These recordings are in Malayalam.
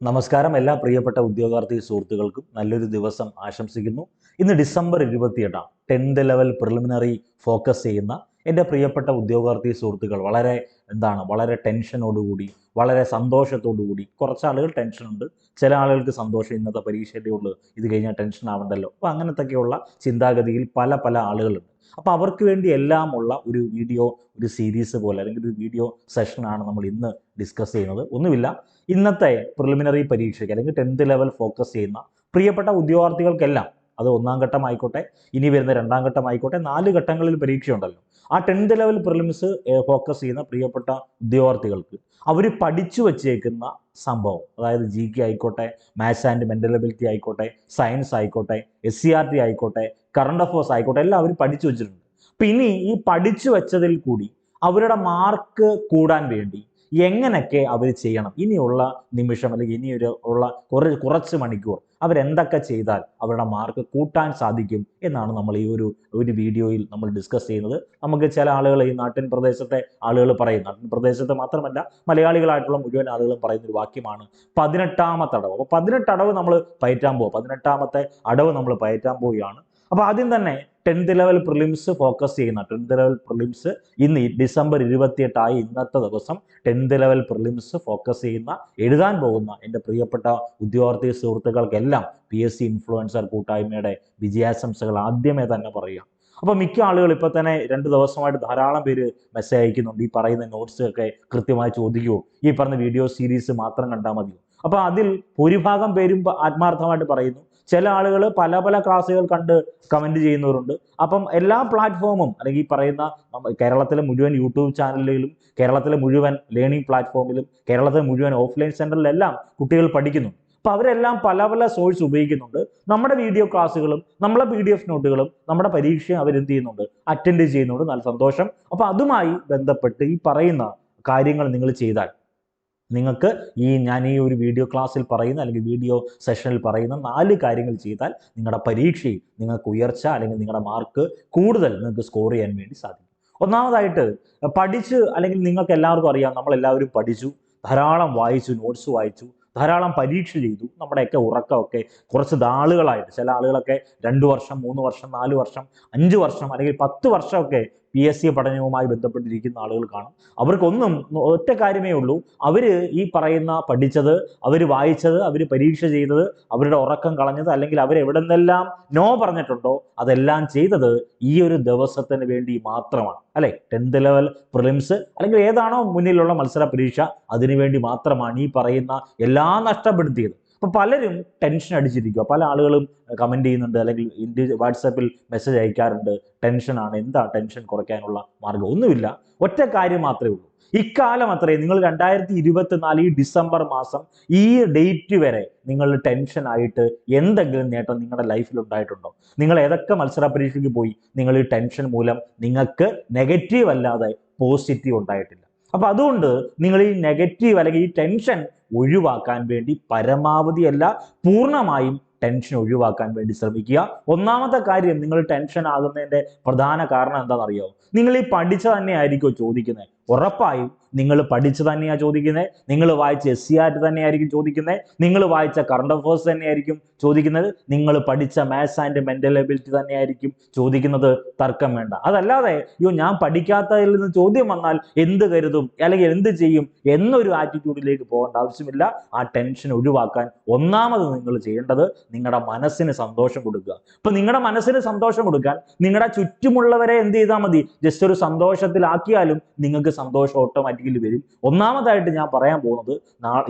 നമസ്കാരം എല്ലാ പ്രിയപ്പെട്ട ഉദ്യോഗാർത്ഥി സുഹൃത്തുക്കൾക്കും നല്ലൊരു ദിവസം ആശംസിക്കുന്നു. ഇന്ന് ഡിസംബർ ഇരുപത്തിയെട്ടാം ടെൻത്ത് ലെവൽ പ്രിലിമിനറി ഫോക്കസ് ചെയ്യുന്ന എന്റെ പ്രിയപ്പെട്ട ഉദ്യോഗാർത്ഥി സുഹൃത്തുക്കൾ വളരെ എന്താണ് വളരെ ടെൻഷനോടുകൂടി വളരെ സന്തോഷത്തോടുകൂടി കുറച്ച് ആളുകൾ ടെൻഷനുണ്ട് ചില ആളുകൾക്ക് സന്തോഷം ഇന്നത്തെ പരീക്ഷയുടെ ഉള്ളു ഇത് കഴിഞ്ഞാൽ ടെൻഷൻ ആവണ്ടല്ലോ അപ്പോൾ അങ്ങനത്തെയൊക്കെയുള്ള ചിന്താഗതിയിൽ പല പല ആളുകളുണ്ട്. അപ്പോൾ അവർക്ക് വേണ്ടി എല്ലാം ഉള്ള ഒരു വീഡിയോ ഒരു സീരീസ് പോലെ അല്ലെങ്കിൽ ഒരു വീഡിയോ സെഷനാണ് നമ്മൾ ഇന്ന് ഡിസ്കസ് ചെയ്യുന്നത്. ഒന്നുമില്ല ഇന്നത്തെ പ്രിലിമിനറി പരീക്ഷയ്ക്ക് അല്ലെങ്കിൽ ടെൻത്ത് ലെവൽ ഫോക്കസ് ചെയ്യുന്ന പ്രിയപ്പെട്ട ഉദ്യോഗാർത്ഥികൾക്കെല്ലാം അത് ഒന്നാം ഘട്ടമായിക്കോട്ടെ ഇനി വരുന്ന രണ്ടാം ഘട്ടമായിക്കോട്ടെ നാല് ഘട്ടങ്ങളിൽ പരീക്ഷയുണ്ടല്ലോ. ആ ടെൻത്ത് ലെവൽ പ്രിലിംസ് ഫോക്കസ് ചെയ്യുന്ന പ്രിയപ്പെട്ട ഉദ്യോഗാർത്ഥികൾക്ക് അവർ പഠിച്ചു വച്ചേക്കുന്ന സംഭവം. അതായത് ജി കെ ആയിക്കോട്ടെ മാത്സ് ആൻഡ് മെന്റൽ എബിലിറ്റി ആയിക്കോട്ടെ സയൻസ് ആയിക്കോട്ടെ എസ് സി ആർ ടി ആയിക്കോട്ടെ കറണ്ട് അഫേഴ്സ് ആയിക്കോട്ടെ എല്ലാം അവർ പഠിച്ചു വെച്ചിട്ടുണ്ട്. അപ്പം ഇനി ഈ പഠിച്ചു വെച്ചതിൽ കൂടി അവരുടെ മാർക്ക് കൂടാൻ വേണ്ടി എങ്ങനെയൊക്കെ അവർ ചെയ്യണം? ഇനിയുള്ള നിമിഷം അല്ലെങ്കിൽ ഇനിയൊരു ഉള്ള കുറേ കുറച്ച് മണിക്കൂർ അവരെന്തൊക്കെ ചെയ്താൽ അവരുടെ മാർക്ക് കൂട്ടാൻ സാധിക്കും എന്നാണ് നമ്മൾ ഈ ഒരു ഒരു വീഡിയോയിൽ നമ്മൾ ഡിസ്കസ് ചെയ്യുന്നത്. നമുക്ക് ചില ആളുകൾ ഈ നാട്ടിൻ പ്രദേശത്തെ ആളുകൾ പറയും. നാട്ടിൻ പ്രദേശത്തെ മാത്രമല്ല മലയാളികളായിട്ടുള്ള മുഴുവൻ ആളുകളും പറയുന്ന ഒരു വാക്യമാണ് പതിനെട്ടാമത്തെ അടവ്. അപ്പോൾ പതിനെട്ട് അടവ് നമ്മൾ പയറ്റാൻ പോകും പതിനെട്ടാമത്തെ അടവ് നമ്മൾ പയറ്റാൻ പോവുകയാണ്. അപ്പോൾ ആദ്യം തന്നെ ടെൻത്ത് ലെവൽ പ്രിലിംസ് ഫോക്കസ് ചെയ്യുന്ന ടെൻത്ത് ലെവൽ പ്രിലിംസ് ഇന്ന് ഡിസംബർ ഇരുപത്തിയെട്ടായി ഇന്നത്തെ ദിവസം ടെൻത്ത് ലെവൽ പ്രിലിംസ് ഫോക്കസ് ചെയ്യുന്ന എഴുതാൻ പോകുന്ന എന്റെ പ്രിയപ്പെട്ട ഉദ്യോഗാർത്ഥി സുഹൃത്തുക്കൾക്കെല്ലാം പി എസ് സി ഇൻഫ്ലുവൻസർ കൂട്ടായ്മയുടെ വിജയാശംസകൾ ആദ്യമേ തന്നെ പറയുക. അപ്പോൾ മിക്ക ആളുകൾ ഇപ്പോൾ തന്നെ രണ്ട് ദിവസമായിട്ട് ധാരാളം പേര് മെസ്സേജ് അയക്കുന്നുണ്ട്. ഈ പറയുന്ന നോട്ട്സ് ഒക്കെ കൃത്യമായി ചോദിക്കുമോ ഈ പറഞ്ഞ വീഡിയോ സീരീസ് മാത്രം കണ്ടാൽ മതിയോ? അപ്പോൾ അതിൽ ഭൂരിഭാഗം പേരും ആത്മാർത്ഥമായിട്ട് പറയുന്നു. ചില ആളുകൾ പല പല ക്ലാസ്സുകൾ കണ്ട് കമന്റ് ചെയ്യുന്നവരുണ്ട്. അപ്പം എല്ലാ പ്ലാറ്റ്ഫോമും അല്ലെങ്കിൽ പറയുന്ന കേരളത്തിലെ മുഴുവൻ യൂട്യൂബ് ചാനലുകളിലും കേരളത്തിലെ മുഴുവൻ ലേണിംഗ് പ്ലാറ്റ്ഫോമിലും കേരളത്തിലെ മുഴുവൻ ഓഫ്ലൈൻ സെന്ററിലെല്ലാം കുട്ടികൾ പഠിക്കുന്നു. അപ്പോൾ അവരെല്ലാം പല പല സോഴ്സ് ഉപയോഗിക്കുന്നുണ്ട്. നമ്മുടെ വീഡിയോ ക്ലാസ്സുകളും നമ്മളെ പി ഡി എഫ് നോട്ടുകളും നമ്മുടെ പരീക്ഷയും അവരെന്ത് ചെയ്യുന്നുണ്ട്? അറ്റൻഡ് ചെയ്യുന്നുണ്ട്. നല്ല സന്തോഷം. അപ്പോൾ അതുമായി ബന്ധപ്പെട്ട് ഈ പറയുന്ന കാര്യങ്ങൾ നിങ്ങൾ ചെയ്താൽ നിങ്ങൾക്ക് ഈ ഞാൻ ഈ ഒരു വീഡിയോ ക്ലാസ്സിൽ പറയുന്ന അല്ലെങ്കിൽ വീഡിയോ സെഷനിൽ പറയുന്ന നാല് കാര്യങ്ങൾ ചെയ്താൽ നിങ്ങളുടെ പരീക്ഷയിൽ നിങ്ങൾക്ക് ഉയർച്ച അല്ലെങ്കിൽ നിങ്ങളുടെ മാർക്ക് കൂടുതൽ നിങ്ങൾക്ക് സ്കോർ ചെയ്യാൻ വേണ്ടി സാധിക്കും. ഒന്നാമതായിട്ട് പഠിച്ച് അല്ലെങ്കിൽ നിങ്ങൾക്ക് എല്ലാവർക്കും അറിയാം നമ്മളെല്ലാവരും പഠിച്ചു ധാരാളം വായിച്ചു നോട്ട്സ് വായിച്ചു ധാരാളം പരീക്ഷ ചെയ്തു. നമ്മുടെയൊക്കെ ഉറക്കമൊക്കെ കുറച്ച് നാളുകളായിട്ട് ചില ആളുകളൊക്കെ രണ്ട് വർഷം മൂന്ന് വർഷം നാല് വർഷം അഞ്ച് വർഷം അല്ലെങ്കിൽ പത്ത് വർഷമൊക്കെ പി എസ് സി പഠനവുമായി ബന്ധപ്പെട്ടിരിക്കുന്ന ആളുകൾ കാണും. അവർക്കൊന്നും ഒറ്റ കാര്യമേ ഉള്ളൂ. അവർ ഈ പറയുന്ന പഠിച്ചത് അവർ വായിച്ചത് അവർ പരീക്ഷ ചെയ്തത് അവരുടെ ഉറക്കം കളഞ്ഞത് അല്ലെങ്കിൽ നിന്നെല്ലാം നോ പറഞ്ഞിട്ടുണ്ടോ അതെല്ലാം ചെയ്തത് ഈ ഒരു ദിവസത്തിന് വേണ്ടി മാത്രമാണ്. അല്ലെ? ടെൻത്ത് ലെവൽ പ്രിലിംസ് അല്ലെങ്കിൽ ഏതാണോ മുന്നിലുള്ള മത്സര പരീക്ഷ അതിനുവേണ്ടി മാത്രമാണ് ഈ പറയുന്ന എല്ലാം നഷ്ടപ്പെടുത്തിയത്. അപ്പൊ പലരും ടെൻഷൻ അടിച്ചിരിക്കുക പല ആളുകളും കമന്റ് ചെയ്യുന്നുണ്ട് അല്ലെങ്കിൽ ഇൻഡി വാട്സാപ്പിൽ മെസ്സേജ് അയക്കാറുണ്ട്. ടെൻഷനാണ് എന്താ ടെൻഷൻ കുറയ്ക്കാനുള്ള മാർഗം ഒന്നുമില്ല. ഒറ്റ കാര്യം മാത്രമേ ഉള്ളൂ. ഇക്കാലം അത്രയും നിങ്ങൾ രണ്ടായിരത്തി ഇരുപത്തിനാല് ഈ ഡിസംബർ മാസം ഈ ഡേറ്റ് വരെ നിങ്ങൾ ടെൻഷൻ ആയിട്ട് എന്തെങ്കിലും നേട്ടം നിങ്ങളുടെ ലൈഫിൽ ഉണ്ടായിട്ടുണ്ടോ? നിങ്ങൾ ഏതൊക്കെ മത്സര പരീക്ഷയ്ക്ക് പോയി നിങ്ങൾ ഈ ടെൻഷൻ മൂലം നിങ്ങൾക്ക് നെഗറ്റീവ് അല്ലാതെ പോസിറ്റീവ് ഉണ്ടായിട്ടില്ല. അപ്പൊ അതുകൊണ്ട് നിങ്ങൾ ഈ നെഗറ്റീവ് അല്ലെങ്കിൽ ഈ ടെൻഷൻ ഒഴിവാക്കാൻ വേണ്ടി പരമാവധി അല്ല പൂർണമായും ടെൻഷൻ ഒഴിവാക്കാൻ വേണ്ടി ശ്രമിക്കുക. ഒന്നാമത്തെ കാര്യം നിങ്ങൾ ടെൻഷൻ ആകുന്നതിന്റെ പ്രധാന കാരണം എന്താണെന്നറിയോ? നിങ്ങൾ ഈ പഠിച്ച തന്നെ ആയിരിക്കും ചോദിക്കുന്നത്. ഉറപ്പായും നിങ്ങൾ പഠിച്ചു തന്നെയാണ് ചോദിക്കുന്നത് നിങ്ങൾ വായിച്ച എസ് സി ആർ തന്നെയായിരിക്കും ചോദിക്കുന്നത് നിങ്ങൾ വായിച്ച കറണ്ട് അഫേഴ്സ് തന്നെയായിരിക്കും ചോദിക്കുന്നത്. നിങ്ങൾ പഠിച്ച മാത്സ് ആൻഡ് മെന്റൽ എബിലിറ്റി തന്നെയായിരിക്കും ചോദിക്കുന്നത്. തർക്കം വേണ്ട. അതല്ലാതെ അയ്യോ ഞാൻ പഠിക്കാത്തതിൽ നിന്ന് ചോദ്യം വന്നാൽ എന്ത് കരുതും? അല്ലെങ്കിൽ എന്ത് ചെയ്യും? എന്നൊരു ആറ്റിറ്റ്യൂഡിലേക്ക് പോകേണ്ട ആവശ്യമില്ല. ആ ടെൻഷൻ ഒഴിവാക്കാൻ ഒന്നാമത് നിങ്ങൾ ചെയ്യേണ്ടത് നിങ്ങളുടെ മനസ്സിന് സന്തോഷം കൊടുക്കുക. അപ്പൊ നിങ്ങളുടെ മനസ്സിന് സന്തോഷം കൊടുക്കാൻ നിങ്ങളുടെ ചുറ്റുമുള്ളവരെ എന്ത് ചെയ്താൽ മതി? ജസ്റ്റ് ഒരു സന്തോഷത്തിലാക്കിയാലും നിങ്ങൾക്ക് സന്തോഷം ഓട്ടോമാറ്റിക്കലി വരും. ഒന്നാമതായിട്ട് ഞാൻ പറയാൻ പോകുന്നത്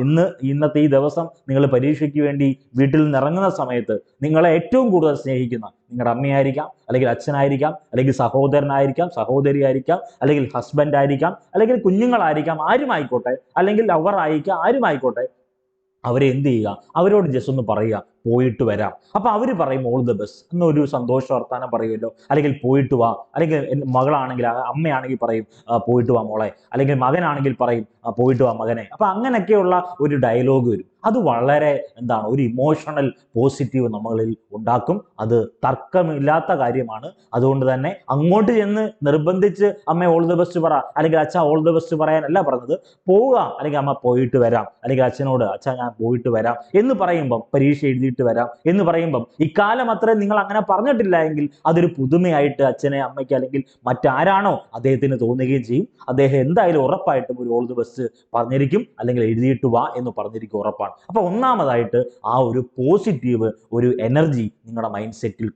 ഇന്ന് ഇന്നത്തെ ഈ ദിവസം നിങ്ങൾ പരീക്ഷയ്ക്ക് വേണ്ടി വീട്ടിൽ നിന്ന് ഇറങ്ങുന്ന സമയത്ത് നിങ്ങളെ ഏറ്റവും കൂടുതൽ സ്നേഹിക്കുന്ന നിങ്ങളുടെ അമ്മയായിരിക്കാം അല്ലെങ്കിൽ അച്ഛനായിരിക്കാം അല്ലെങ്കിൽ സഹോദരനായിരിക്കാം സഹോദരിയായിരിക്കാം അല്ലെങ്കിൽ ഹസ്ബൻഡ് ആയിരിക്കാം അല്ലെങ്കിൽ കുഞ്ഞുങ്ങളായിരിക്കാം ആരുമായിക്കോട്ടെ അല്ലെങ്കിൽ അവർ ആയിരിക്കാം ആരുമായിക്കോട്ടെ അവരെ എന്ത് ചെയ്യുക? അവരോട് ജസ്റ്റ് ഒന്ന് പറയുക. പോയിട്ട് വരാം. അപ്പൊ അവർ പറയും ഓൾ ദ ബെസ്റ്റ് എന്നൊരു സന്തോഷ വർത്താനം പറയുമല്ലോ. അല്ലെങ്കിൽ പോയിട്ട് വാ. അല്ലെങ്കിൽ മകളാണെങ്കിൽ അമ്മയാണെങ്കിൽ പറയും പോയിട്ട് വാ മോളെ. അല്ലെങ്കിൽ മകനാണെങ്കിൽ പറയും പോയിട്ട് വാ മകനെ. അപ്പൊ അങ്ങനെയൊക്കെയുള്ള ഒരു ഡയലോഗ് വരും. അത് വളരെ എന്താണ് ഒരു ഇമോഷണൽ പോസിറ്റീവ് നമ്മളിൽ ഉണ്ടാക്കും. അത് തർക്കമില്ലാത്ത കാര്യമാണ്. അതുകൊണ്ട് തന്നെ അങ്ങോട്ട് ചെന്ന് നിർബന്ധിച്ച് അമ്മ ഓൾ ദ ബെസ്റ്റ് പറ. അല്ലെങ്കിൽ അച്ഛ ഓൾ ദ ബെസ്റ്റ് പറയാനല്ല പറഞ്ഞത്. പോവുക അല്ലെങ്കിൽ അമ്മ പോയിട്ട് വരാം. അല്ലെങ്കിൽ അച്ഛനോട് അച്ഛ ഞാൻ പോയിട്ട് വരാം. എന്ന് പറയുമ്പം പരീക്ഷ എഴുതിയിട്ട് വരാം. എന്ന് പറയുമ്പം ഇക്കാലം അത്രയും നിങ്ങൾ അങ്ങനെ പറഞ്ഞിട്ടില്ല എങ്കിൽ അതൊരു പുതുമയായിട്ട് അച്ഛനെ അമ്മയ്ക്ക് അല്ലെങ്കിൽ മറ്റാരാണോ അദ്ദേഹത്തിന് തോന്നുകയും ചെയ്യും. അദ്ദേഹം എന്തായാലും ഉറപ്പായിട്ടും ഒരു ഓൾ ദ ബെസ്റ്റ് പറഞ്ഞിരിക്കും. അല്ലെങ്കിൽ എഴുതിയിട്ട് വാ എന്ന് പറഞ്ഞിരിക്കും ഉറപ്പാണ്. അപ്പൊ ഒന്നാമതായിട്ട് ആ ഒരു പോസിറ്റീവ് ഒരു എനർജി നിങ്ങളുടെ മൈൻഡ് സെറ്റിൽ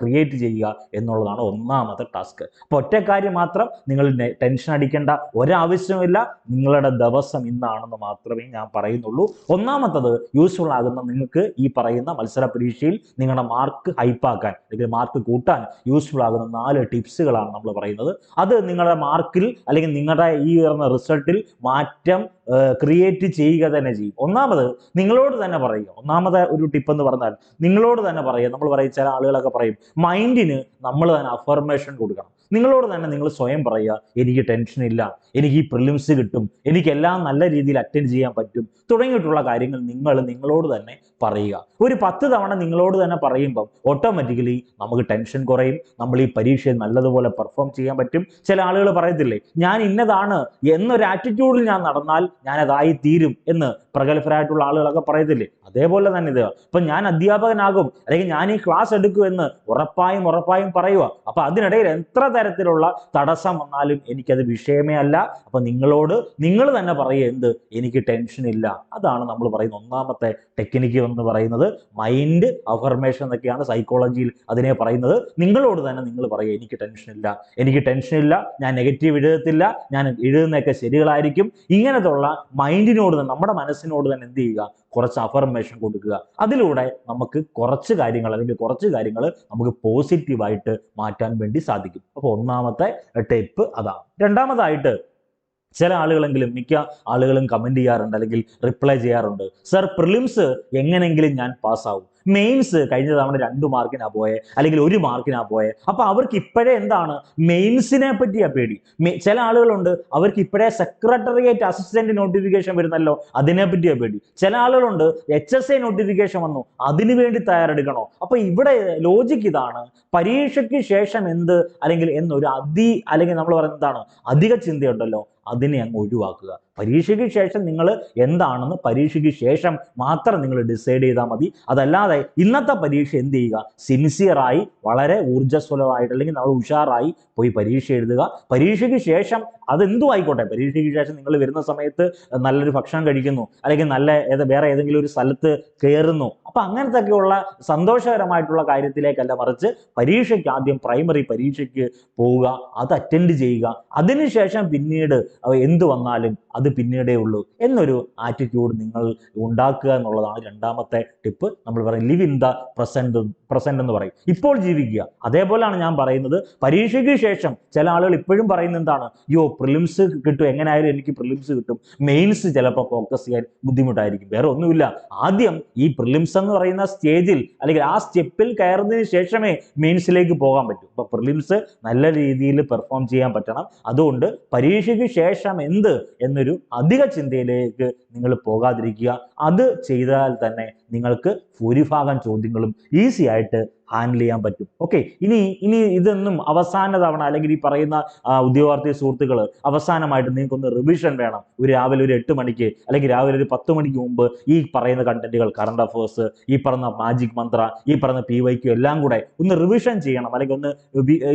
ക്രിയേറ്റ് ചെയ്യുക എന്നുള്ളതാണ് ഒന്നാമത്തെ ടാസ്ക് അപ്പൊ ഒറ്റക്കാര്യം മാത്രം നിങ്ങൾ ടെൻഷൻ അടിക്കേണ്ട ഒരാവശ്യമില്ല നിങ്ങളുടെ ദിവസം ഇന്നാണെന്ന് മാത്രമേ ഞാൻ പറയുന്നുള്ളൂ. ഒന്നാമത്തത് യൂസ്ഫുൾ ആകുന്ന നിങ്ങൾക്ക് ഈ പറയുന്ന മത്സര പരീക്ഷയിൽ നിങ്ങളുടെ മാർക്ക് ഹൈപ്പാക്കാൻ അല്ലെങ്കിൽ മാർക്ക് കൂട്ടാൻ യൂസ്ഫുൾ ആകുന്ന നാല് ടിപ്സുകളാണ് നമ്മൾ പറയുന്നത്. അത് നിങ്ങളുടെ മാർക്കിൽ അല്ലെങ്കിൽ നിങ്ങളുടെ ഈ വരുന്ന റിസൾട്ടിൽ മാറ്റം ക്രിയേറ്റ് ചെയ്യുക തന്നെ ചെയ്യും. ഒന്നാമത് നിങ്ങളോട് തന്നെ പറയുക. ഒന്നാമത്തെ ഒരു ടിപ്പ് എന്ന് പറഞ്ഞാൽ നിങ്ങളോട് തന്നെ പറയുക. നമ്മൾ പറയും ചില ആളുകളൊക്കെ പറയും മൈൻഡിന് നമ്മൾ തന്നെ അഫർമേഷൻ കൊടുക്കണം. നിങ്ങളോട് തന്നെ നിങ്ങൾ സ്വയം പറയുക എനിക്ക് ടെൻഷൻ ഇല്ല എനിക്ക് ഈ പ്രിലിംസ് കിട്ടും എനിക്ക് എല്ലാം നല്ല രീതിയിൽ അറ്റൻഡ് ചെയ്യാൻ പറ്റും തുടങ്ങിയിട്ടുള്ള കാര്യങ്ങൾ നിങ്ങൾ നിങ്ങളോട് തന്നെ പറയുക. ഒരു പത്ത് തവണ നിങ്ങളോട് തന്നെ പറയുമ്പം ഓട്ടോമാറ്റിക്കലി നമുക്ക് ടെൻഷൻ കുറയും നമ്മൾ ഈ പരീക്ഷയിൽ നല്ലതുപോലെ പെർഫോം ചെയ്യാൻ പറ്റും. ചില ആളുകൾ പറയത്തില്ലേ ഞാൻ ഇന്നതാണ് എന്നൊരു ആറ്റിറ്റ്യൂഡിൽ ഞാൻ നടന്നാൽ ഞാൻ അതായി തീരും എന്ന് പ്രഗത്ഭരായിട്ടുള്ള ആളുകളൊക്കെ പറയത്തില്ലേ? അതേപോലെ തന്നെ ഇത്. ഇപ്പൊ ഞാൻ അധ്യാപകനാകും അല്ലെങ്കിൽ ഞാൻ ഈ ക്ലാസ് എടുക്കും എന്ന് ഉറപ്പായും ഉറപ്പായും പറയുക. അപ്പൊ അതിനിടയിൽ എത്ര തരത്തിലുള്ള തടസ്സം വന്നാലും എനിക്കത് വിഷയമേ അല്ല. അപ്പൊ നിങ്ങളോട് നിങ്ങൾ തന്നെ പറയുക എന്ത്? എനിക്ക് ടെൻഷൻ ഇല്ല. അതാണ് നമ്മൾ പറയുന്ന ഒന്നാമത്തെ ടെക്നിക്ക് എന്ന് പറയുന്നത്. മൈൻഡ് അഫർമേഷൻ എന്നൊക്കെയാണ് സൈക്കോളജിയിൽ അതിനെ പറയുന്നത്. നിങ്ങളോട് തന്നെ നിങ്ങൾ പറയുക എനിക്ക് ടെൻഷൻ ഇല്ല. എനിക്ക് ടെൻഷൻ ഇല്ല. ഞാൻ നെഗറ്റീവ് എഴുതത്തില്ല ഞാൻ എഴുതുന്നതൊക്കെ ശരികളായിരിക്കും. ഇങ്ങനത്തുള്ള മൈൻഡിനോട് തന്നെ നമ്മുടെ മനസ്സിനോട് തന്നെ എന്ത് ചെയ്യുക? കുറച്ച് അഫർമേഷൻ കൊടുക്കുക. അതിലൂടെ നമുക്ക് കുറച്ച് കാര്യങ്ങൾ അല്ലെങ്കിൽ കുറച്ച് കാര്യങ്ങൾ നമുക്ക് പോസിറ്റീവായിട്ട് മാറ്റാൻ വേണ്ടി സാധിക്കും. അപ്പോൾ ഒന്നാമത്തെ ടിപ്പ് അതാണ് രണ്ടാമതായിട്ട് ചില ആളുകളെങ്കിലും മിക്ക ആളുകളും കമന്റ് ചെയ്യാറുണ്ട് അല്ലെങ്കിൽ റിപ്ലൈ ചെയ്യാറുണ്ട്. സർ പ്രിലിംസ് എങ്ങനെങ്കിലും ഞാൻ പാസ്സാവും മെയിൻസ് കഴിഞ്ഞ തവണ രണ്ട് മാർക്കിനാ പോയെ അല്ലെങ്കിൽ ഒരു മാർക്കിനാ പോയെ. അപ്പൊ അവർക്ക് ഇപ്പോഴേ എന്താണ്? മെയിൻസിനെ പറ്റിയാ പേടി. ചില ആളുകളുണ്ട് അവർക്ക് ഇപ്പോഴേ സെക്രട്ടറിയേറ്റ് അസിസ്റ്റന്റ് നോട്ടിഫിക്കേഷൻ വരുന്നല്ലോ അതിനെ പറ്റിയാ പേടി. ചില ആളുകളുണ്ട് എച്ച് എസ് ഐ നോട്ടിഫിക്കേഷൻ വന്നു അതിനു വേണ്ടി തയ്യാറെടുക്കണോ? അപ്പൊ ഇവിടെ ലോജിക് ഇതാണ്. പരീക്ഷയ്ക്ക് ശേഷം എന്ത് അല്ലെങ്കിൽ എന്നൊരു അതി അല്ലെങ്കിൽ നമ്മൾ പറയുന്നത് എന്താണ്? അധിക ചിന്തയുണ്ടല്ലോ അതിനെ അങ്ങ് ഒഴിവാക്കുക. പരീക്ഷയ്ക്ക് ശേഷം നിങ്ങൾ എന്താണെന്ന് പരീക്ഷയ്ക്ക് ശേഷം മാത്രം നിങ്ങൾ ഡിസൈഡ് ചെയ്താൽ മതി. അതല്ലാതെ ഇന്നത്തെ പരീക്ഷ എന്ത് ചെയ്യുക? സിൻസിയറായി വളരെ ഊർജസ്വലമായിട്ട് അല്ലെങ്കിൽ നമ്മൾ ഉഷാറായി പോയി പരീക്ഷ എഴുതുക. പരീക്ഷയ്ക്ക് ശേഷം അതെന്തു ആയിക്കോട്ടെ? പരീക്ഷയ്ക്ക് ശേഷം നിങ്ങൾ വരുന്ന സമയത്ത് നല്ലൊരു ഭക്ഷണം കഴിക്കുന്നു. അല്ലെങ്കിൽ നല്ല ഏത് വേറെ ഏതെങ്കിലും ഒരു സ്ഥലത്ത് കയറുന്നു. അപ്പൊ അങ്ങനത്തെയൊക്കെയുള്ള സന്തോഷകരമായിട്ടുള്ള കാര്യത്തിലേക്കല്ല മറിച്ച് പരീക്ഷയ്ക്ക് ആദ്യം പ്രൈമറി പരീക്ഷയ്ക്ക് പോവുക. അത് അറ്റൻഡ് ചെയ്യുക. അതിനുശേഷം പിന്നീട് എന്ത് വന്നാലും അത് പിന്നീടേ ഉള്ളൂ എന്നൊരു ആറ്റിറ്റ്യൂഡ് നിങ്ങൾ ഉണ്ടാക്കുക എന്നുള്ളതാണ് രണ്ടാമത്തെ ടിപ്പ് നമ്മൾ പറയും live in the present present എന്ന് പറയും. ഇപ്പോൾ ജീവിക്കുക. അതേപോലെയാണ് ഞാൻ പറയുന്നത്. പരീക്ഷയ്ക്ക് ശേഷം ചില ആളുകൾ ഇപ്പോഴും പറയുന്ന എന്താണ്? യോ പ്രിലിംസ് കിട്ടും. എങ്ങനെയായാലും എനിക്ക് പ്രിലിംസ് കിട്ടും. മെയിൻസ് ചിലപ്പോൾ ഫോക്കസ് ചെയ്യാൻ ബുദ്ധിമുട്ടായിരിക്കും. വേറെ ഒന്നുമില്ല. ആദ്യം ഈ പ്രിലിംസ് എന്ന് പറയുന്ന സ്റ്റേജിൽ അല്ലെങ്കിൽ ആ സ്റ്റെപ്പിൽ കയറുന്നതിന് ശേഷമേ മെയിൻസിലേക്ക് പോകാൻ പറ്റൂ. അപ്പൊ പ്രിലിംസ് നല്ല രീതിയിൽ പെർഫോം ചെയ്യാൻ പറ്റണം. അതുകൊണ്ട് പരീക്ഷയ്ക്ക് ശേഷം എന്ത് എന്നൊരു അധിക ചിന്തയിലേക്ക് നിങ്ങൾ പോകാതിരിക്കുക. അത് ചെയ്താൽ തന്നെ നിങ്ങൾക്ക് ഭൂരിഭാഗം ചോദ്യങ്ങളും ഈസി ആയിട്ട് ഹാൻഡിൽ ചെയ്യാൻ പറ്റും. ഓക്കെ ഇനി ഇനി ഇതൊന്നും അവസാന തവണ അല്ലെങ്കിൽ ഈ പറയുന്ന ഉദ്യോഗാർത്ഥി സുഹൃത്തുക്കൾ അവസാനമായിട്ട് നിങ്ങൾക്കൊന്ന് റിവിഷൻ വേണം. ഒരു രാവിലെ ഒരു എട്ട് മണിക്ക് അല്ലെങ്കിൽ രാവിലെ ഒരു പത്ത് മണിക്ക് മുമ്പ് ഈ പറയുന്ന കണ്ടന്റുകൾ കറണ്ട് അഫേഴ്സ് ഈ പറഞ്ഞ മാജിക് മന്ത്ര ഈ പറഞ്ഞ പി വൈക്ക് എല്ലാം കൂടെ ഒന്ന് റിവിഷൻ ചെയ്യണം. അല്ലെങ്കിൽ ഒന്ന്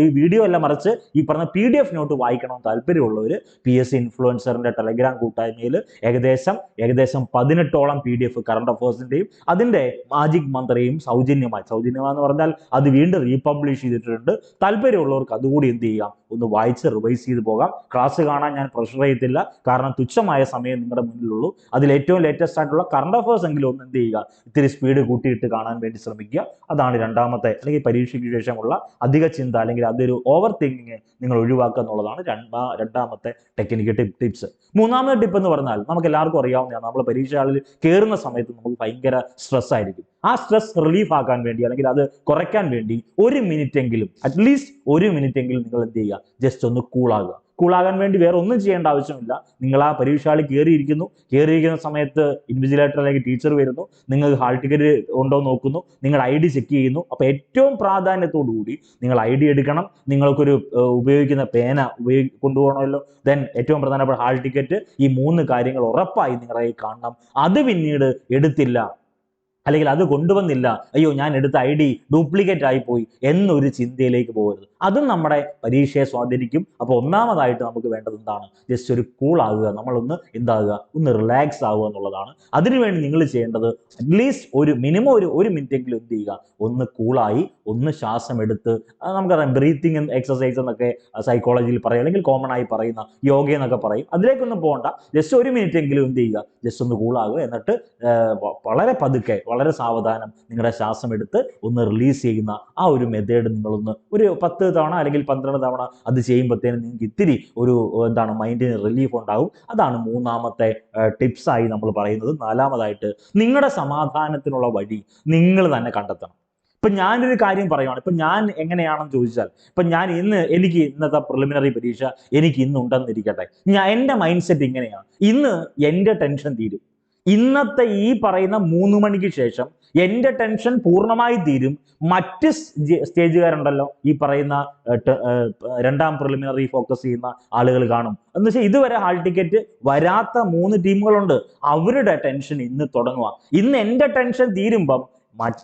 ഈ വീഡിയോ എല്ലാം മറിച്ച് ഈ പറഞ്ഞ പി ഡി എഫ് നോട്ട് വായിക്കണം താല്പര്യമുള്ളവർ പി എസ് സി ഇൻഫ്ലുവൻസറിന്റെ ടെലഗ്രാം കൂട്ടായ്മയിൽ ഏകദേശം ഏകദേശം പതിനെട്ടോളം പി ഡി എഫ് കറണ്ട് അഫേഴ്സിന്റെയും അതിന്റെ മാജിക് മന്ത്രയും സൗജന്യമായി. സൗജന്യമാന്ന് പറഞ്ഞാൽ അത് വീണ്ടും റീപബ്ലിഷ് ചെയ്തിട്ടുണ്ട്. താല്പര്യമുള്ളവർക്ക് അതുകൂടി എന്ത് ചെയ്യാം? ഒന്ന് വായിച്ച് റിവൈസ് ചെയ്ത് പോകാം. ക്ലാസ് കാണാൻ ഞാൻ പ്രഷർ ചെയ്യത്തില്ല. കാരണം തുച്ഛമായ സമയം നിങ്ങളുടെ മുന്നിലുള്ളൂ. അതിൽ ഏറ്റവും ലേറ്റസ്റ്റ് ആയിട്ടുള്ള കറണ്ട് അഫേഴ്സ് എങ്കിലും ഒന്ന് എന്ത് ചെയ്യുക? ഇത്തിരി സ്പീഡ് കൂട്ടിയിട്ട് കാണാൻ വേണ്ടി ശ്രമിക്കുക. അതാണ് രണ്ടാമത്തെ അല്ലെങ്കിൽ പരീക്ഷയ്ക്ക് ശേഷമുള്ള അധിക ചിന്ത അല്ലെങ്കിൽ അതൊരു ഓവർ തിങ്കിങ് നിങ്ങൾ ഒഴിവാക്കുക എന്നുള്ളതാണ് രണ്ടാ രണ്ടാമത്തെ ടെക്നിക്കൽ ടിപ്പ് ടിപ്സ് മൂന്നാമത്തെ ടിപ്പ് എന്ന് പറഞ്ഞാൽ നമുക്ക് എല്ലാവർക്കും അറിയാവുന്നതാണ്. നമ്മൾ പരീക്ഷ ഹാളിൽ കയറുന്ന സമയത്ത് നമുക്ക് ഭയങ്കര സ്ട്രെസ് ആയിരിക്കും. ആ സ്ട്രെസ് റിലീഫ് ആക്കാൻ വേണ്ടി അല്ലെങ്കിൽ അത് കുറയ്ക്കാൻ വേണ്ടി ഒരു മിനിറ്റ് എങ്കിലും അറ്റ്ലീസ്റ്റ് ഒരു മിനിറ്റ് എങ്കിലും നിങ്ങൾ എന്ത് ചെയ്യുക? ജസ്റ്റ് ഒന്ന് കൂളാകുക കൂളാകാൻ വേണ്ടി വേറെ ഒന്നും ചെയ്യേണ്ട ആവശ്യമില്ല. നിങ്ങൾ ആ പരീക്ഷാളി കയറിയിരിക്കുന്നു. കയറിയിരിക്കുന്ന സമയത്ത് ഇൻവിജിലേറ്റർ അല്ലെങ്കിൽ ടീച്ചർ വരുന്നു. നിങ്ങൾ ഹാൾ ടിക്കറ്റ് ഉണ്ടോ നോക്കുന്നു. നിങ്ങൾ ഐ ഡി ചെക്ക് ചെയ്യുന്നു. അപ്പോൾ ഏറ്റവും പ്രാധാന്യത്തോടു കൂടി നിങ്ങൾ ഐ ഡി എടുക്കണം. നിങ്ങൾക്കൊരു ഉപയോഗിക്കുന്ന പേന ഉപയോഗി കൊണ്ടുപോകണമല്ലോ. ദെൻ ഏറ്റവും പ്രധാനപ്പെട്ട ഹാൾ ടിക്കറ്റ് ഈ മൂന്ന് കാര്യങ്ങൾ ഉറപ്പായി നിങ്ങളുടെ കയ്യിൽ കാണണം. അത് പിന്നീട് എടുത്തില്ല. അല്ലെങ്കിൽ അത് കൊണ്ടുവന്നില്ല. അയ്യോ ഞാൻ എടുത്ത ഐ ഡി ഡ്യൂപ്ലിക്കേറ്റ് ആയിപ്പോയി എന്നൊരു ചിന്തയിലേക്ക് പോകരുത്. അതും നമ്മുടെ പരീക്ഷയെ സ്വാധീനിക്കും. അപ്പോൾ ഒന്നാമതായിട്ട് നമുക്ക് വേണ്ടത് എന്താണ്? ജസ്റ്റ് ഒരു കൂൾ ആകുക. നമ്മളൊന്ന് എന്താകുക? ഒന്ന് റിലാക്സ് ആവുക എന്നുള്ളതാണ്. അതിനുവേണ്ടി നിങ്ങൾ ചെയ്യേണ്ടത് അറ്റ്ലീസ്റ്റ് ഒരു മിനിമം ഒരു ഒരു മിനിറ്റ് എങ്കിലും എന്ത് ചെയ്യുക? ഒന്ന് കൂളായി ഒന്ന് ശ്വാസം എടുത്ത് നമുക്കറിയാം ബ്രീത്തിങ് എക്സസൈസ് എന്നൊക്കെ സൈക്കോളജിയിൽ പറയും. അല്ലെങ്കിൽ കോമൺ ആയി പറയുന്ന യോഗ എന്നൊക്കെ പറയും. അതിലേക്കൊന്നും പോകണ്ട. ജസ്റ്റ് ഒരു മിനിറ്റ് എങ്കിലും എന്ത് ചെയ്യുക? ജസ്റ്റ് ഒന്ന് കൂളാകുക എന്നിട്ട് വളരെ പതുക്കെ വളരെ സാവധാനം നിങ്ങളുടെ ശ്വാസം എടുത്ത് ഒന്ന് റിലീസ് ചെയ്യുന്ന ആ ഒരു മെത്തേഡ് നിങ്ങളൊന്ന് ഒരു പത്ത് തവണ അല്ലെങ്കിൽ പന്ത്രണ്ട് തവണ അത് ചെയ്യുമ്പോഴത്തേനും നിങ്ങൾക്ക് ഇത്തിരി ഒരു എന്താണ് മൈൻഡിന് റിലീഫ് ഉണ്ടാവും. അതാണ് മൂന്നാമത്തെ ടിപ്സായി നമ്മൾ പറയുന്നത്. നാലാമതായിട്ട് നിങ്ങളുടെ സമാധാനത്തിനുള്ള വഴി നിങ്ങൾ തന്നെ കണ്ടെത്തണം. ഇപ്പൊ ഞാനൊരു കാര്യം പറയുവാണ്. ഇപ്പൊ ഞാൻ എങ്ങനെയാണെന്ന് ചോദിച്ചാൽ ഇപ്പൊ ഞാൻ ഇന്ന് എനിക്ക് ഇന്നത്തെ പ്രിലിമിനറി പരീക്ഷ എനിക്ക് ഇന്ന് ഉണ്ടെന്നിരിക്കട്ടെ ഞാൻ എന്റെ മൈൻഡ് സെറ്റ് ഇങ്ങനെയാണ്. ഇന്ന് എന്റെ ടെൻഷൻ തീരും. ഇന്നത്തെ ഈ പറയുന്ന മൂന്ന് മണിക്ക് ശേഷം എന്റെ ടെൻഷൻ പൂർണമായി തീരും. മറ്റ് സ്റ്റേജുകാരുണ്ടല്ലോ ഈ പറയുന്ന രണ്ടാം പ്രിലിമിനറി ഫോക്കസ് ചെയ്യുന്ന ആളുകൾ കാണും. എന്ന് വെച്ചാൽ ഇതുവരെ ഹാൾ ടിക്കറ്റ് വരാത്ത മൂന്ന് ടീമുകളുണ്ട്. അവരുടെ ടെൻഷൻ ഇന്ന് തുടങ്ങുക ഇന്ന് എന്റെ ടെൻഷൻ തീരുമ്പം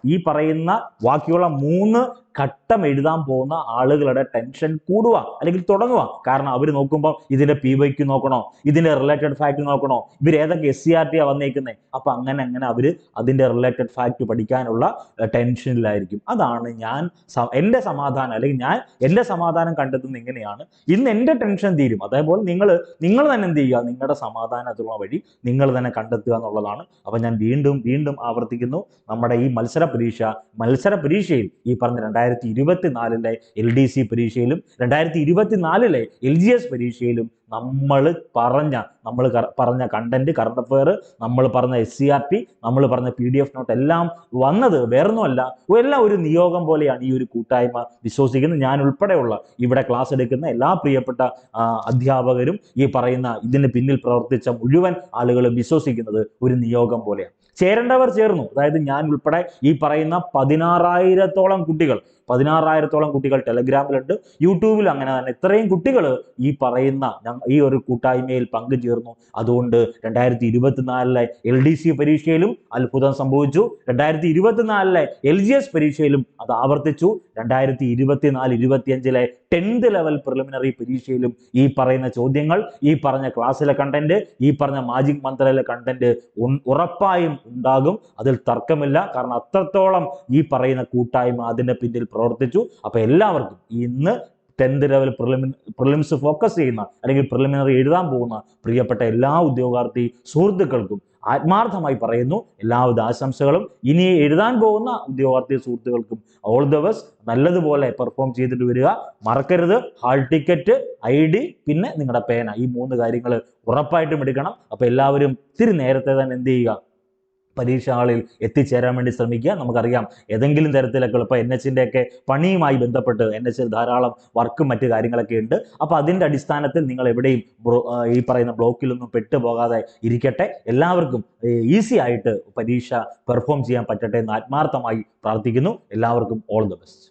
ഈ പറയുന്ന ബാക്കിയുള്ള മൂന്ന് ഘട്ടം എഴുതാൻ പോകുന്ന ആളുകളുടെ ടെൻഷൻ കൂടുക അല്ലെങ്കിൽ തുടങ്ങുക. കാരണം അവർ നോക്കുമ്പോൾ ഇതിന്റെ പി വൈക്ക് നോക്കണോ? ഇതിന്റെ റിലേറ്റഡ് ഫാക്ട് നോക്കണോ? ഇവർ ഏതൊക്കെ എസ് സി ആർ ടി ആ വന്നേക്കുന്നത് അപ്പൊ അങ്ങനെ അങ്ങനെ അവർ അതിന്റെ റിലേറ്റഡ് ഫാക്ട് പഠിക്കാനുള്ള ടെൻഷനിലായിരിക്കും അതാണ് ഞാൻ എന്റെ സമാധാനം അല്ലെങ്കിൽ ഞാൻ എന്റെ സമാധാനം കണ്ടെത്തുന്നത് ഇങ്ങനെയാണ്. ഇന്ന് എന്റെ ടെൻഷൻ തീരും. അതേപോലെ നിങ്ങൾ നിങ്ങൾ തന്നെ എന്ത് ചെയ്യുക? നിങ്ങളുടെ സമാധാനത്തിലുള്ള വഴി നിങ്ങൾ തന്നെ കണ്ടെത്തുക എന്നുള്ളതാണ്. അപ്പൊ ഞാൻ വീണ്ടും വീണ്ടും ആവർത്തിക്കുന്നു. നമ്മുടെ ഈ മത്സര പരീക്ഷ മത്സര പരീക്ഷയിൽ ഈ പറഞ്ഞ രണ്ടായിരത്തി ഇരുപത്തിനാലിലെ എൽ ഡി സി പരീക്ഷയിലും രണ്ടായിരത്തി ഇരുപത്തിനാലിലെ എൽ ജി എസ് പരീക്ഷയിലും നമ്മൾ പറഞ്ഞ നമ്മൾ പറഞ്ഞ കണ്ടന്റ് കറണ്ട് അഫയർ നമ്മൾ പറഞ്ഞ എസ് സി ആർ ടി നമ്മൾ പറഞ്ഞ പി ഡി എഫ് നോട്ട് എല്ലാം വന്നത് വേറൊന്നുമല്ല എല്ലാം ഒരു നിയോഗം പോലെയാണ് ഈ ഒരു കൂട്ടായ്മ വിശ്വസിക്കുന്നത്. ഞാൻ ഉൾപ്പെടെയുള്ള ഇവിടെ ക്ലാസ് എടുക്കുന്ന എല്ലാ പ്രിയപ്പെട്ട അധ്യാപകരും ഈ പറയുന്ന ഇതിന് പിന്നിൽ പ്രവർത്തിച്ച മുഴുവൻ ആളുകളും വിശ്വസിക്കുന്നത് ഒരു നിയോഗം പോലെയാണ്. ചേരേണ്ടവർ ചേർന്നു. അതായത് ഞാൻ ഉൾപ്പെടെ ഈ പറയുന്ന പതിനാറായിരത്തോളം കുട്ടികൾ പതിനാറായിരത്തോളം കുട്ടികൾ ടെലഗ്രാമിലുണ്ട്. യൂട്യൂബിൽ അങ്ങനെ തന്നെ ഇത്രയും കുട്ടികൾ ഈ പറയുന്ന ഈ ഒരു കൂട്ടായ്മയിൽ പങ്കുചേർന്നു. അതുകൊണ്ട് രണ്ടായിരത്തി ഇരുപത്തിനാലിലെ എൽ ഡി സി പരീക്ഷയിലും അത്ഭുതം സംഭവിച്ചു. രണ്ടായിരത്തി ഇരുപത്തിനാലിലെ എൽ ജി എസ് പരീക്ഷയിലും അത് ആവർത്തിച്ചു. രണ്ടായിരത്തി ഇരുപത്തിനാല് ഇരുപത്തിയഞ്ചിലെ ടെൻത്ത് ലെവൽ പ്രിലിമിനറി പരീക്ഷയിലും ഈ പറയുന്ന ചോദ്യങ്ങൾ ഈ പറഞ്ഞ ക്ലാസ്സിലെ കണ്ടന്റ് ഈ പറഞ്ഞ മാജിക് മന്ത്രയിലെ കണ്ടന്റ് ഉറപ്പായും ഉണ്ടാകും. അതിൽ തർക്കമില്ല. കാരണം അത്രത്തോളം ഈ പറയുന്ന കൂട്ടായ്മ അതിന്റെ പിന്നിൽ പ്രവർത്തിച്ചു. അപ്പൊ എല്ലാവർക്കും ഇന്ന് ടെൻത്ത് ലെവൽ പ്രിലിമി പ്രിലിംസ് ഫോക്കസ് ചെയ്യുന്ന അല്ലെങ്കിൽ പ്രിലിമിനറി എഴുതാൻ പോകുന്ന പ്രിയപ്പെട്ട എല്ലാ ഉദ്യോഗാർത്ഥി സുഹൃത്തുക്കൾക്കും ആത്മാർത്ഥമായി പറയുന്നു. എല്ലാവിധ ആശംസകളും. ഇനി എഴുതാൻ പോകുന്ന ഉദ്യോഗാർത്ഥി സുഹൃത്തുക്കൾക്കും ഓൾ ദ ബെസ്റ്റ് നല്ലതുപോലെ പെർഫോം ചെയ്തിട്ട് വരിക. മറക്കരുത്. ഹാൾ ടിക്കറ്റ് ഐ ഡി പിന്നെ നിങ്ങളുടെ പേന. ഈ മൂന്ന് കാര്യങ്ങൾ ഉറപ്പായിട്ടും എടുക്കണം. അപ്പോൾ എല്ലാവരും ഇത്തിരി നേരത്തെ തന്നെ എന്ത് ചെയ്യുക? പരീക്ഷ ഹാളിൽ എത്തിച്ചേരാൻ വേണ്ടി ശ്രമിക്കുക. നമുക്കറിയാം ഏതെങ്കിലും തരത്തിലൊക്കെ ഇപ്പോൾ എൻ എച്ചിന്റെ ഒക്കെ പണിയുമായി ബന്ധപ്പെട്ട് എൻ എച്ചിൽ ധാരാളം വർക്കും മറ്റു കാര്യങ്ങളൊക്കെ ഉണ്ട്. അപ്പോൾ അതിന്റെ അടിസ്ഥാനത്തിൽ നിങ്ങൾ എവിടെയും ഈ പറയുന്ന ബ്ലോക്കിലൊന്നും പെട്ടുപോകാതെ ഇരിക്കട്ടെ. എല്ലാവർക്കും ഈസി ആയിട്ട് പരീക്ഷ പെർഫോം ചെയ്യാൻ പറ്റട്ടെ എന്ന് ആത്മാർത്ഥമായി പ്രാർത്ഥിക്കുന്നു. എല്ലാവർക്കും ഓൾ ദ ബെസ്റ്റ്